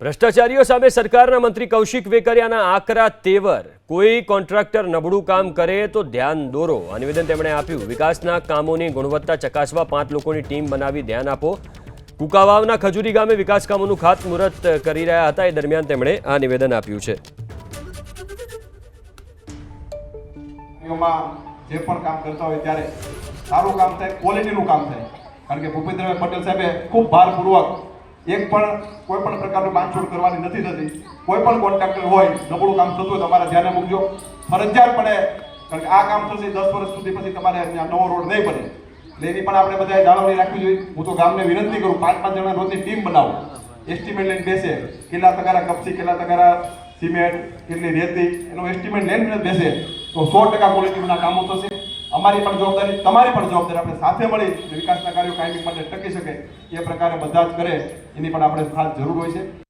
ભ્રષ્ટાચારીઓ સામે સરકારના મંત્રી કૌશિક વેકરિયાના આકરા તેવર. કોઈ કોન્ટ્રાક્ટર નબળું કામ કરે તો ધ્યાન દોરો. આ નિવેદન તેમણે આપ્યું, વિકાસના કામોની ગુણવત્તા ચકાસવા પાંચ લોકોની ટીમ બનાવી ધ્યાન આપો. કુકાવાવના ખજૂરી ગામે વિકાસ કામોનું ખાતમુહૂર્ત કરી રહ્યા હતા. એ દરમિયાન તેમણે આ નિવેદન આપ્યું છે. કારણ કે ભૂપેન્દ્રભાઈ પટેલ સાહેબે ખૂબ ભારપૂર્વક એક પણ કોઈ પણ પ્રકારનું બાંધછોડ કરવાની નથી થતી. કોઈ પણ કોન્ટ્રાક્ટર હોય, નબળું કામ થતું હોય, તમારે ધ્યાને મૂકજો. ફરજિયાતપણે, કારણ કે આ કામ થશે દસ વર્ષ સુધી પછી તમારે ત્યાં નવો રોડ નહીં બને. એટલે એની પણ આપણે બધાએ જાળવણી રાખવી જોઈએ. હું તો ગામને વિનંતી કરું, પાંચ પાંચ જણા રોજની ટીમ બનાવો. એસ્ટિમેટ લઈને બેસે. કેટલા તગારા કપચી, કેટલા તગારા સિમેન્ટ, કેટલી રેતી, એનો એસ્ટિમેટ લઈને બેસે. તો સો ટકા ક્વોલિટીના કામો થશે. અમારી પણ જવાબદારી તમારી પણ જવાબદારી આપણે સાથે મળી વિકાસના કાર્યો કાયમી માટે ટકી શકે એ પ્રકારે બધા જ કરે, એની પણ આપણે ખાસ જરૂર હોય છે.